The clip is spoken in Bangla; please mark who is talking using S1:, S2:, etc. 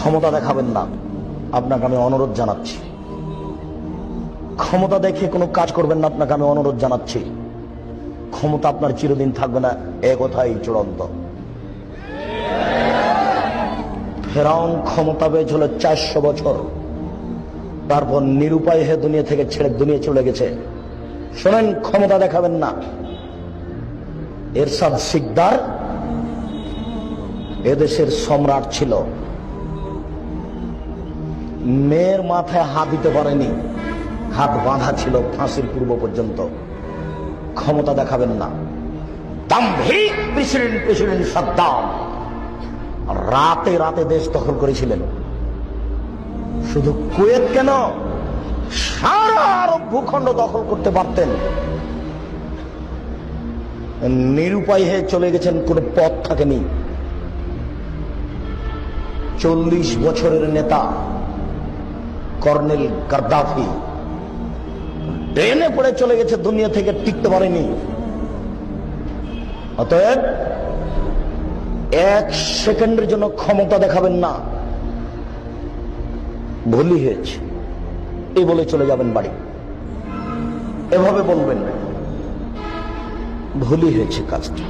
S1: ক্ষমতা দেখাবেন না। আপনাকে আমি অনুরোধ জানাচ্ছি। ক্ষমতা দেখে কোনো কাজ করবেন না, আপনাকে আমি অনুরোধ জানাচ্ছি। ক্ষমতা আপনার চিরদিন থাকবে না, এ কথাই চূড়ান্ত। ফেরাউন ক্ষমতা পেয়েছিল চারশো বছর। তারপর নিরুপায় হয়ে দুনিয়া থেকে ছেড়ে দুনিয়া চলে গেছে। শোনেন, ক্ষমতা দেখাবেন না। এরশাদ সিকদার এদেশের সম্রাট ছিল। মেয়ের মাথায় হাত দিতে পারেনি। হাত বাঁধা ছিল ফাঁসির পূর্ব পর্যন্ত। ক্ষমতা দেখাবেন না। রাতে রাতে দেশ দখল করেছিলেন। শুধু কুয়েত কেন? সারা আরব ভূখণ্ড দখল করতে পারতেন। নিরুপায় হয়ে চলে গেছেন, কোনো পথ থাকেনি। চল্লিশ বছরের নেতা কর্নেল গাদ্দাফি। ট্রেনে পড়ে চলে গেছে দুনিয়া থেকে টিকতে পারেনি অতএব এক সেকেন্ডের জন্য ক্ষমতা দেখাবেন না। ভুলই হয়েছে। এই বলে চলে যাবেন বাড়ি। এভাবে বলবেন ভুলই হয়েছে কাজটা।